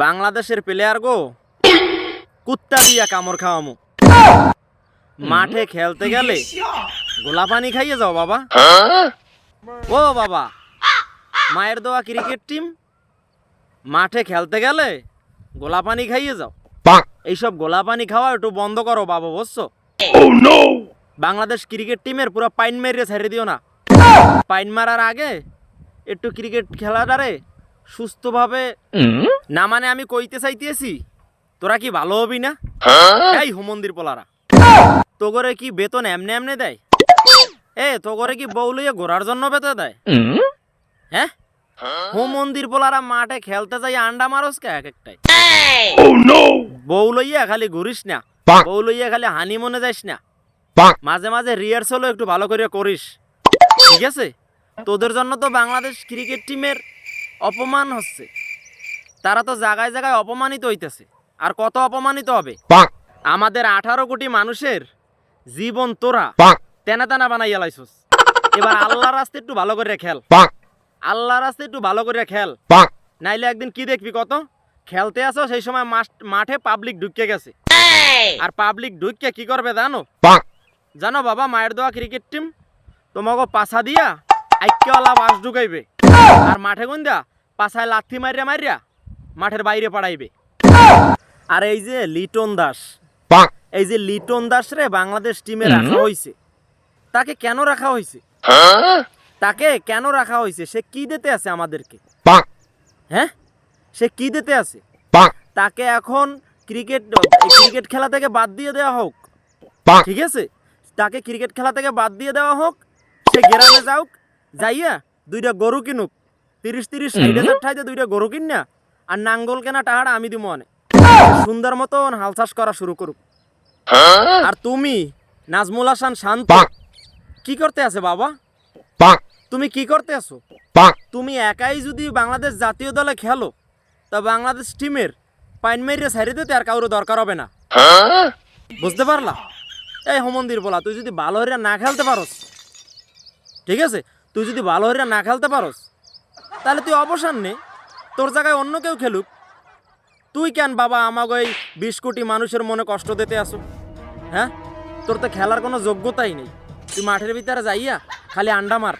বাংলাদেশের প্লেয়ার গো। কুত্তা দিয়া কামড় খাওয়ামু। মাঠে খেলতে গেলে গোলা পানি খাইয়ে যাও বাবা। ও বাবা মায়ের দেওয়া ক্রিকেট টিম মাঠে খেলতে গেলে গোলা পানি খাইয়ে যাও। এইসব গোলা পানি খাওয়া একটু বন্ধ করো বাবা বুঝছ? বাংলাদেশ ক্রিকেট টিমের পুরো পাইন মেরে ছেড়ে দিও না। পাইন মারার আগে একটু ক্রিকেট খেলাটারে সুস্থভাবে? না মানে আমি কইতে চাইতেছি তোরা কি ভালো হবি না? এই হুমন্দির পোলারা। তোগরে কি বেতন এমনে এমনে দেয়? এ তোগরে কি বউ লইয়া ঘোরার জন্য বেতন দেয়? হ্যাঁ? হোম মন্দির পোলারা মাঠে খেলতে যাই আন্ডা মারস কে এক একটাই? বউ লইয়া খালি ঘুরিস না। বউ লইয়া খালি হানি মনে যাইস না। মাঝে মাঝে রিহার্সালও একটু ভালো করে করিস। ঠিক আছে? তোদের জন্য তো বাংলাদেশ ক্রিকেট টিমের অপমান হচ্ছে। তারা তো জায়গায় জায়গায় অপমানিত হইতেছে। আর কত অপমানিত হবে? আমাদের আঠারো কোটি মানুষের জীবন তোরা তেনা তেনা বানাইয়া লাইছস। এবার আল্লাহর রাস্তা একটু ভালো করে খেল। আল্লাহর রাস্তা একটু ভালো করে খেল। নাইলে একদিন কি দেখবি কত? খেলতে আসো সেই সময় মাঠে পাবলিক ঢুকে গেছে। আর পাবলিক ঢুকে কি করবে জানো? জানো বাবা মায়ের দোয়া ক্রিকেট টিম তোমাকে পাছা দিয়া আইক্যওয়ালা বাস ঢুকাইবে। আর মাঠে গুন্দা পাছায় লাথি মারিয়া মারিয়া মাঠের বাইরে পাঠাইবে আর এই যে লিটন দাস এই যে লিটন দাস রে বাংলাদেশ টিমে রাখা হয়েছে তাকে কেন রাখা হয়েছে তাকে কেন রাখা হয়েছে সে কি দিতে আছে আমাদেরকে? হ্যাঁ? সে কি দিতে আছে? তাকে এখন ক্রিকেট ক্রিকেট খেলা থেকে বাদ দিয়ে দেওয়া হোক। ঠিক আছে? তাকে ক্রিকেট খেলা থেকে বাদ দিয়ে দেওয়া হোক। সে গ্রামে যাওক যাইয়া দুইটা গরু কিনুক। তিরিশ তিরিশ ষাট হাজার ঠাইতে দুইটা গরু কিন না আর নাঙ্গল কেনা টাহাড়া আমি দিব মনে। সুন্দর মতন হাল চাষ করা শুরু করুক। আর তুমি নাজমুল হাসান শান্ত কি করতে আছে বাবা? তুমি কি করতে আছো? তুমি একাই যদি বাংলাদেশ জাতীয় দলে খেলো তা বাংলাদেশ টিমের পাইন মেরিয়ে সারি দিতে আর কারোর দরকার হবে না। বুঝতে পারলা? এই হোমন্দির বলা তুই যদি ভালো হরিয়া না খেলতে পারস ঠিক আছে? তুই যদি ভালো হরিয়া না খেলতে পারস তাহলে তুই অবসান নে। তোর জায়গায় অন্য কেউ খেলুক। তুই কেন বাবা আমাকে ওই বিশ কোটি মানুষের মনে কষ্ট দিতে আসো? হ্যাঁ? তোর তো খেলার কোনো যোগ্যতাই নেই। তুই মাঠের ভিতরে যাইয়া খালি আন্ডা মার।